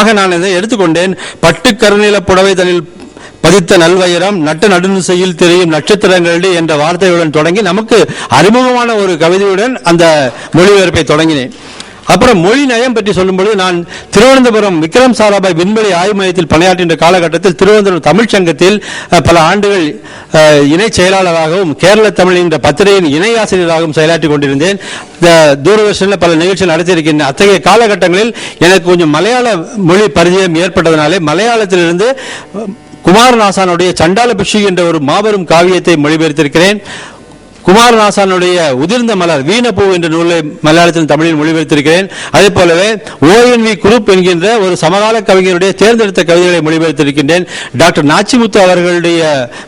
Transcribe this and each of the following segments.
ஆக நான் இதை எடுத்துக்கொண்டேன். பட்டுக்கருநில புடவை தனில் பதித்த நல்வயரம் நட்ட நடுநிசையில் தெரியும் நட்சத்திரங்கள் என்ற வார்த்தையுடன் தொடங்கி நமக்கு அறிமுகமான ஒரு கவிதையுடன் அந்த மொழிபெயர்ப்பை தொடங்கினேன். அப்புறம் மொழி நயம் பற்றி சொல்லும்பொழுது நான் திருவனந்தபுரம் விக்ரம் சாராபாய் விண்வெளி ஆய்வு மையத்தில் பணியாற்றின்ற காலகட்டத்தில் திருவனந்தபுரம் தமிழ்ச் சங்கத்தில் பல ஆண்டுகள் இணை செயலாளராகவும் கேரள தமிழ் என்ற பத்திரிகையின் இணை ஆசிரியராகவும் செயலாற்றி கொண்டிருந்தேன். தூரதர்ஷனில் பல நிகழ்ச்சிகள் நடத்தியிருக்கின்றன. அத்தகைய காலகட்டங்களில் எனக்கு கொஞ்சம் மலையாள மொழி பரிச்சயம் ஏற்பட்டதனாலே மலையாளத்திலிருந்து குமாரநாசானுடைய சண்டாலபிஷி என்ற ஒரு மாபெரும் காவியத்தை மொழிபெயர்த்திருக்கிறேன். குமாரநாசானுடைய உதிர்ந்த மலர் வீணப்பூ என்ற நூலை மலையாளத்தில் தமிழில் மொழிபெயர்த்திருக்கிறேன். அதே போலவே ஓஎன்வி குரூப் என்கின்ற ஒரு சமகால கவிஞருடைய தேர்ந்தெடுத்த கவிதைகளை மொழிபெயர்த்திருக்கின்றேன். டாக்டர் நாச்சிமுத்து அவர்களுடைய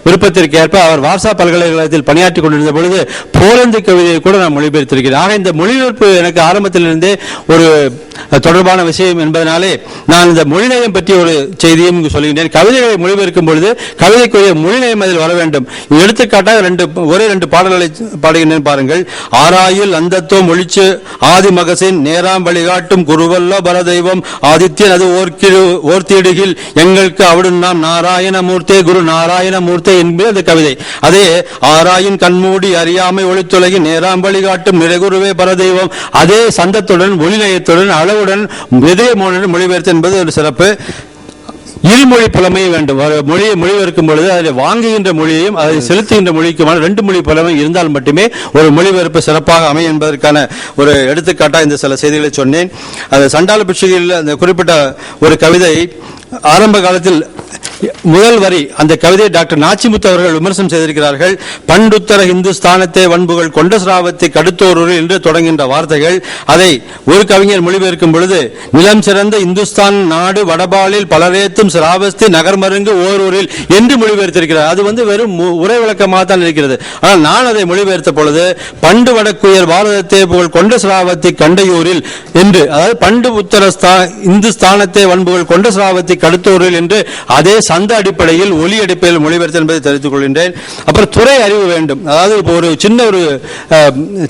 விருப்பத்திற்கு ஏற்ப அவர் வார்சா பல்கலைக்கழகத்தில் பணியாற்றிக் கொண்டிருந்த பொழுது போலந்து கவிதையை கூட நான் மொழிபெயர்த்திருக்கிறேன். ஆக இந்த மொழிபெயர்ப்பு எனக்கு ஆரம்பத்திலிருந்தே ஒரு தொடர்பான விஷயம் என்பதனாலே நான் இந்த மொழிநயம் பற்றி ஒரு செய்தியும் சொல்லுகின்றேன் கவிதைகளை மொழிபெயர்க்கும் பொழுது கவிதைக்குரிய மொழிநயம் அதில் வர வேண்டும். எடுத்துக்காட்டாக ரெண்டு ஒரே ரெண்டு பாடல்களை பாடுகின்றேன் பாருங்கள். ஆராயில் அந்தத்தோ மொழிச்சு ஆதி மகசின் நேராம் வழிகாட்டும் குருவல்ல பரதெய்வம். ஆதித்யன் அது ஓர்க்கிடு ஓர்த்திடுகில் எங்களுக்கு அவடும் நாம் நாராயணமூர்த்தே குரு நாராயணமூர்த்தே என்பது அந்த கவிதை. அதே ஆராயின் கண்மூடி அறியாமை ஒளித்துலகி நேராம் வழிகாட்டும் நிறைகுருவே பரதெய்வம். அதே சந்தத்துடன் ஒளிநயத்துடன் அளவுடன் விதயமோனுடன் மொழிபெயர்த்து என்பது ஒரு சிறப்பு. இருமொழி புலமை வேண்டும். மொழியை மொழிபெயர்க்கும் பொழுது அதில் வாங்குகின்ற மொழியையும் அதை செலுத்துகின்ற மொழிக்குமான ரெண்டு மொழி புலமை இருந்தால் மட்டுமே ஒரு மொழிபெயர்ப்பு சிறப்பாக அமையும் என்பதற்கான ஒரு எடுத்துக்காட்டாக இந்த சில செய்திகளை சொன்னேன். அது சண்டால பிட்சுகையில் அந்த குறிப்பிட்ட ஒரு கவிதை ஆரம்ப காலத்தில் முதல் வரி அந்த கவிதையை டாக்டர் நாச்சிமுத்து அவர்கள் விமர்சனம் செய்திருக்கிறார்கள். பண்டுத்தர இந்துஸ்தானத்தை வன்புகள் கொண்ட சிராவத்தை கடுத்தோரூரில் என்று தொடங்குகின்ற வார்த்தைகள். அதை ஒரு கவிஞர் மொழிபெயர்க்கும் பொழுது நிலம் சிறந்த இந்துஸ்தான் நாடு வடபாலில் பலரேத்தும் சிராவஸ்தி நகர்மருங்கு ஓரூரில் என்று மொழிபெயர்த்திருக்கிறார். அது வந்து வெறும் உரை விளக்கமாக தான் இருக்கிறது. ஆனால் நான் அதை மொழிபெயர்த்த பொழுது பண்டு வடக்குயர் பாரதத்தை புகழ் கொண்ட சிராவத்தை கண்டையூரில் என்று அதாவது பண்டு உத்தர ஸ்தா- இந்துஸ்தானத்தை வன்புகள் கொண்ட சிராவத்தை கடுத்தோரில் என்று அதே சந்த அடிப்படையில் ஒலி அடிப்படையில் மொழிபெயர்த்து என்பதை தெரிவித்துக் கொள்கின்றேன். அப்புறம் துறை அறிவு வேண்டும். அதாவது இப்போ ஒரு சின்ன ஒரு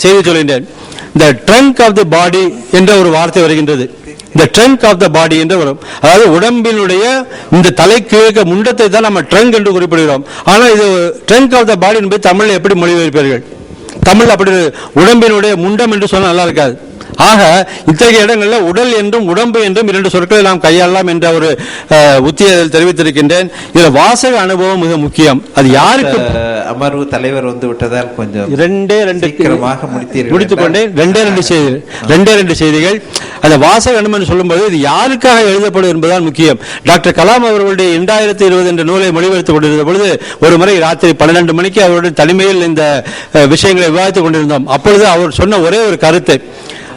செய்தி சொல்கின்றேன். இந்த ட்ரங்க் ஆஃப் தி பாடி என்ற ஒரு வார்த்தை வருகின்றது. இந்த ட்ரங்க் ஆஃப் த பாடி என்று வரும். அதாவது உடம்பினுடைய இந்த தலை கீழே முண்டத்தை தான் நம்ம ட்ரங்க் என்று குறிப்பிடுகிறோம். ஆனால் இது ட்ரங்க் ஆஃப் த பாடி என்பது தமிழில் எப்படி மொழிபெயர்ப்பீர்கள்? தமிழ் அப்படி உடம்பினுடைய முண்டம் என்று சொன்னால் நல்லா இருக்காது. ஆக இத்தகைய இடங்களில் உடல் என்றும் உடம்பு என்றும் இரண்டு சொற்களை நாம் கையாளலாம் என்ற ஒரு அஹ், உத்தியை அதில் தெரிவித்திருக்கின்றேன். இதில் வாசக அனுபவம் மிக முக்கியம். அது யாருக்கு? அமர்வு தலைவர் வந்து விட்டதால் கொஞ்சம் ரெண்டே ரெண்டு முடித்துக் கொண்டேன் ரெண்டே ரெண்டு செய்திகள் ரெண்டே ரெண்டு செய்திகள். அந்த வாசக அனுமதி சொல்லும்போது இது யாருக்காக எழுதப்படும் என்பதுதான் முக்கியம். டாக்டர் கலாம் அவர்களுடைய இரண்டாயிரத்தி இருபது என்ற நூலை மொழிபெயர்த்துக் கொண்டிருந்த பொழுது ஒரு முறை ராத்திரி பன்னிரண்டு மணிக்கு அவருடைய தனிமையில் இந்த விஷயங்களை விவாதித்துக் கொண்டிருந்தோம். அப்பொழுது அவர் சொன்ன ஒரே ஒரு கருத்து.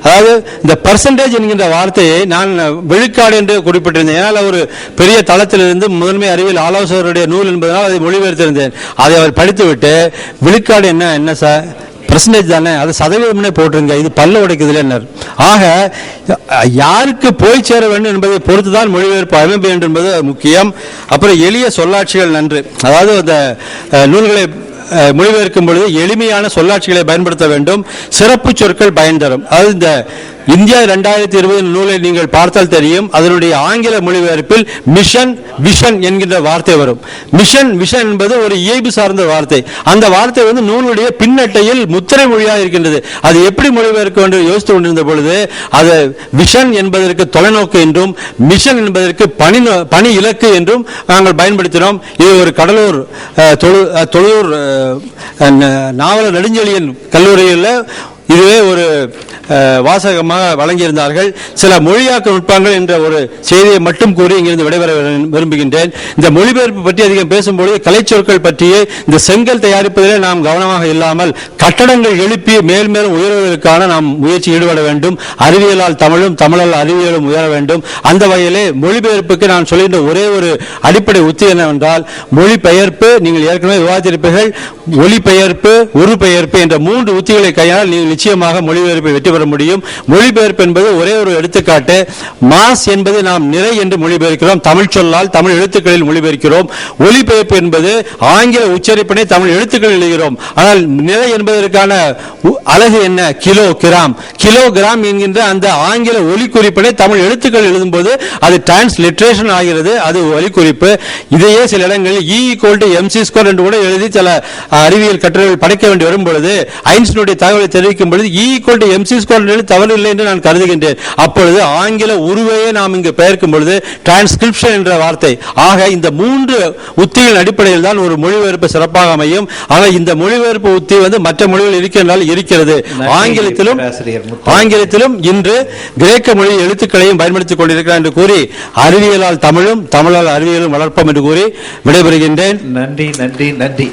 அதாவது இந்த பர்சன்டேஜ் என்கின்ற வார்த்தையை நான் விழுக்காடு என்று குறிப்பிட்டிருந்தேன். ஏன்னால் ஒரு பெரிய தளத்திலிருந்து முதன்மை அறிவியல் ஆலோசகருடைய நூல் என்பதனால் அதை மொழிபெயர்த்திருந்தேன். அதை அவர் படித்துவிட்டு விழுக்காடு என்ன என்ன சார்? பர்சன்டேஜ் தானே? அது சதவீதம்னே போட்டிருங்க. இது பல்ல உடைக்குதுல என்ன? ஆக யாருக்கு போய் சேர வேண்டும் என்பதை பொறுத்து தான் மொழிபெயர்ப்பு அமைப்பு வேண்டும் என்பது முக்கியம். அப்புறம் எளிய சொல்லாட்சிகள் நன்று. அதாவது அந்த நூல்களை மொழிபெயர்க்கும் பொழுது எளிமையான சொல்லாட்சிகளை பயன்படுத்த வேண்டும். சிறப்பு சொற்கள் பயன் தரும். அதாவது இந்த இந்தியா ரெண்டாயிரத்தி இருபது நூலை நீங்கள் பார்த்தால் தெரியும். அதனுடைய ஆங்கில மொழிபெயர்ப்பில் மிஷன் விஷன் என்கின்ற வார்த்தை வரும். மிஷன் விஷன் என்பது ஒரு இயல்பு சார்ந்த வார்த்தை. அந்த வார்த்தை வந்து நூலுடைய பின்னட்டையில் முத்திரை மொழியாக இருக்கின்றது. அது எப்படி மொழிபெயர்க்க என்று யோசித்து கொண்டிருந்த பொழுது அது விஷன் என்பதற்கு தொலைநோக்கு என்றும் மிஷன் என்பதற்கு பணி நோ- பணி இலக்கு என்றும் நாங்கள் பயன்படுத்தினோம். இது ஒரு கடலூர் தொழு- தொழூர் தொழுவூர் நாவலர் நெடுஞ்செழியன் கல்லூரியில் இதுவே ஒரு வாசகமாக வழங்கியிருந்தார்கள். சில மொழியாக்க நுட்பங்கள் என்ற ஒரு செய்தியை மட்டும் கூறி இங்கிருந்து விடைபெற விரும்புகின்றேன். இந்த மொழிபெயர்ப்பு பற்றி அதிகம் பேசும்பொழுது கலைச்சொற்கள் பற்றியே இந்த செங்கல் தயாரிப்பதிலே நாம் கவனமாக இல்லாமல் கட்டடங்கள் எழுப்பி மேல் மேலும் உயர்வதற்கான நாம் முயற்சி ஈடுபட வேண்டும். அறிவியலால் தமிழும் தமிழால் அறிவியலும் உயர வேண்டும். அந்த வகையிலே மொழிபெயர்ப்புக்கு நான் சொல்கின்ற ஒரே ஒரு அடிப்படை உத்தி என்னவென்றால் மொழிபெயர்ப்பு நீங்கள் ஏற்கனவே விவாதித்திருப்பீர்கள் ஒலிபெயர்ப்பு உருபெயர்ப்பு என்ற மூன்று உத்திகளை கையால் நீங்கள் நிச்சயமாக மொழிபெயர்ப்பை வெற்றி பெற முடியும். மொழிபெயர்ப்பு என்பது ஒரே ஒரு எடுத்துக்காட்டு. மாஸ் என்பது நாம் நிறை என்று மொழிபெயர்க்கிறோம். தமிழ் சொல்லால் தமிழ் எழுத்துக்களில் மொழிபெயர்க்கிறோம். ஒலிபெயர்ப்பு என்பது ஆங்கில உச்சரிப்பினை தமிழ் எழுத்துக்களில் எழுகிறோம் ஆனால் நிறை என்பதற்கான அழகு என்ன? கிலோ கிராம் கிலோ கிராம் என்கின்ற அந்த ஆங்கில ஒலி குறிப்பினை தமிழ் எழுத்துக்கள் எழுதும்போது அது டிரான்ஸ்லிட்ரேஷன் ஆகிறது. அது ஒலி குறிப்பு இதையே சில இடங்களில் E equal to MC square என்று கூட எழுதி சில அறிவியல் கட்டுரைகள் படைக்க வேண்டி வரும் பொழுது ஐன்ஸ்டினுடைய தகவலை தெரிவிக்கும் பொழுது E equal to MC square தவறு இல்லை என்று நான் கருதுகின்றேன். அப்பொழுது ஆங்கில உருவையே நாம் இங்கு பெயர்க்கும் பொழுது டிரான்ஸ்கிரிப்ஷன் என்ற வார்த்தை. ஆக இந்த மூன்று உத்திகளின் அடிப்படையில் தான் ஒரு மொழிபெயர்ப்பு சிறப்பாக அமையும். ஆனால் இந்த மொழிபெயர்ப்பு உத்தி வந்து மற்ற மொழிகள் இருக்கின்றால் இருக்கிறது. ஆங்கிலத்திலும். ஆங்கிலத்திலும் இன்று கிரேக்க மொழி எழுத்துக்களையும் பயன்படுத்திக் கொண்டிருக்கிறார் என்று கூறி அறிவியலால் தமிழும் தமிழால் அறிவியலும் வளர்ப்போம் என்று கூறி விடைபெறுகின்றேன். நன்றி நன்றி நன்றி.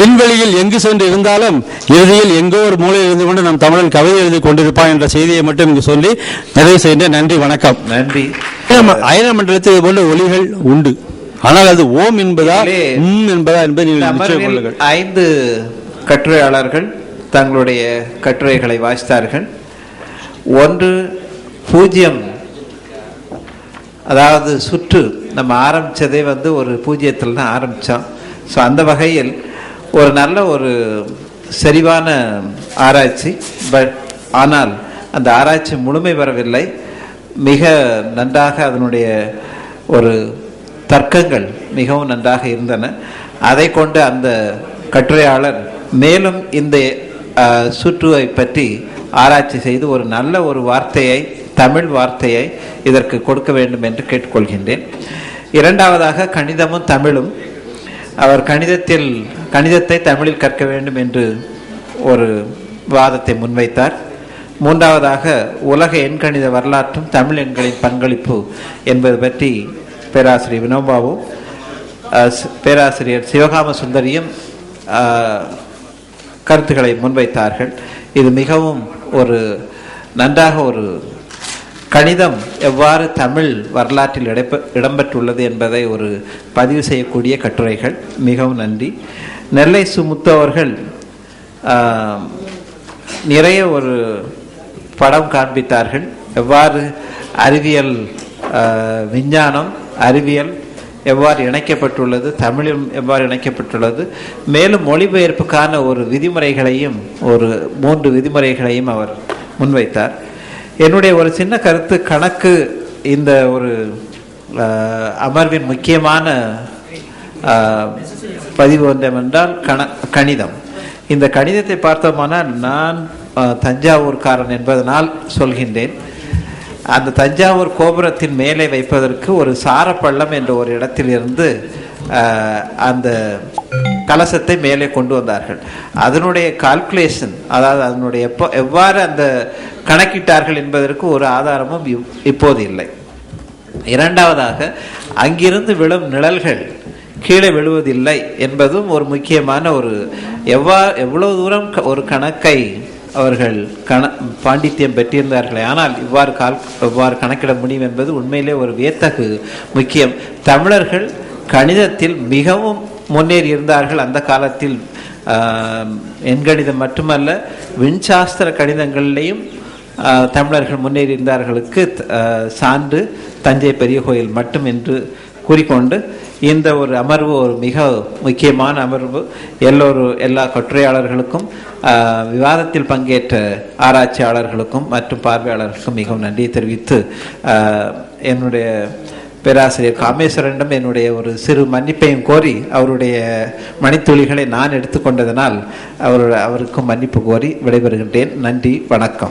விண்வெளியில் எங்கு சென்று இருந்தாலும் இறுதியில் எங்கோ ஒரு மூலையில் இருந்து கொண்டு நம் தமிழன் கவிதை எழுதி கொண்டிருப்பான் என்ற செய்தியை மட்டும் இங்கு சொல்லி நிறைவு செய்கின்றேன் நன்றி வணக்கம். நன்றி. அயன மண்டலத்தில் இது போன்ற ஒலிகள் உண்டு. ஆனால் அது ஓம் என்பதா உம் என்பதா என்பதை நீங்கள் ஐந்து கட்டுரையாளர்கள் தங்களுடைய கட்டுரைகளை வாசித்தார்கள். ஒன்று பூஜ்ஜியம் அதாவது சுற்று. நம்ம ஆரம்பிச்சதே வந்து ஒரு பூஜ்ஜியத்தில் தான் ஆரம்பித்தோம் ஸோ அந்த வகையில் ஒரு நல்ல ஒரு சரிவான ஆராய்ச்சி பட் ஆனால் அந்த ஆராய்ச்சி முழுமை வரவில்லை. மிக நன்றாக அதனுடைய ஒரு தர்க்கங்கள் மிகவும் நன்றாக இருந்தன. அதை கொண்டு அந்த கட்டுரையாளர் மேலும் இந்த சுற்றுவை பற்றி ஆராய்ச்சி செய்து ஒரு நல்ல ஒரு வார்த்தையை தமிழ் வார்த்தையை இதற்கு கொடுக்க வேண்டும் என்று கேட்டுக்கொள்கின்றேன். இரண்டாவதாக கணிதமும் தமிழும் அவர் கணிதத்தில் கணிதத்தை தமிழில் கற்க வேண்டும் என்று ஒரு வாதத்தை முன்வைத்தார். மூன்றாவதாக உலக எண்கணித வரலாற்றும் தமிழ் எண்களின் பங்களிப்பு என்பது பற்றி பேராசிரியர் வினோபாவும் பேராசிரியர் சிவகாம சுந்தரியும் கருத்துக்களை முன்வைத்தார்கள். இது மிகவும் ஒரு நன்றாக ஒரு கணிதம் எவ்வாறு தமிழ் வரலாற்றில் இடப்ப இடம்பெற்றுள்ளது என்பதை ஒரு பதிவு செய்யக்கூடிய கட்டுரைகள். மிகவும் நன்றி. நெல்லை சுமுத்து அவர்கள் நிறைய ஒரு படம் காண்பித்தார்கள். எவ்வாறு அறிவியல் விஞ்ஞானம் அறிவியல் எவ்வாறு இணைக்கப்பட்டுள்ளது தமிழும் எவ்வாறு இணைக்கப்பட்டுள்ளது மேலும் மொழிபெயர்ப்புக்கான ஒரு விதிமுறைகளையும் ஒரு மூன்று விதிமுறைகளையும் அவர் முன்வைத்தார். என்னுடைய ஒரு சின்ன கருத்து கணக்கு இந்த ஒரு அமர்வின் முக்கியமான பதிவு பதிவு என்றால் கண கணிதம். இந்த கணிதத்தை பார்த்தோமானால் நான் தஞ்சாவூர்காரன் என்பதனால் சொல்கின்றேன். அந்த தஞ்சாவூர் கோபுரத்தின் மேலே வைப்பதற்கு ஒரு சாரப்பள்ளம் என்ற ஒரு இடத்திலிருந்து அந்த கலசத்தை மேலே கொண்டு வந்தார்கள். அதனுடைய கால்குலேஷன் அதாவது அதனுடைய எப்போ எவ்வாறு அந்த கணக்கிட்டார்கள் என்பதற்கு ஒரு ஆதாரமும் இப்போது இல்லை. இரண்டாவதாக அங்கிருந்து விழும் நிழல்கள் கீழே விழுவதில்லை என்பதும் ஒரு முக்கியமான ஒரு எவ்வா எவ்வளவு தூரம் க- ஒரு கணக்கை அவர்கள் கண பாண்டித்யம் பெற்றிருந்தார்களே ஆனால் இவ்வாறு கால் இவ்வாறு கணக்கிட முடியும் என்பது உண்மையிலே ஒரு வியத்தகு முக்கியம். தமிழர்கள் கணிதத்தில் மிகவும் முன்னேறி இருந்தார்கள் அந்த காலத்தில் எண்கணிதம் மட்டுமல்ல விண்சாஸ்திர கணிதங்கள்லேயும் தமிழர்கள் முன்னேறி இருந்தார்களுக்கு சான்று தஞ்சை பெரிய கோயில் மட்டும் என்று கூறிக்கொண்டு இந்த ஒரு அமர்வு ஒரு மிக முக்கியமான அமர்வு. எல்லோரும் எல்லா கட்டுரையாளர்களுக்கும் விவாதத்தில் பங்கேற்ற ஆராய்ச்சியாளர்களுக்கும் மற்றும் பார்வையாளர்களுக்கும் மிகவும் நன்றி தெரிவித்து என்னுடைய பேராசிரியர் காமேஸ்வரனிடம் என்னுடைய ஒரு சிறு மன்னிப்பையும் கோரி அவருடைய மணித்துளிகளை நான் எடுத்துக்கொண்டதனால் அவர் அவருக்கும் மன்னிப்பு கோரி விடைபெறுகின்றேன். நன்றி வணக்கம்.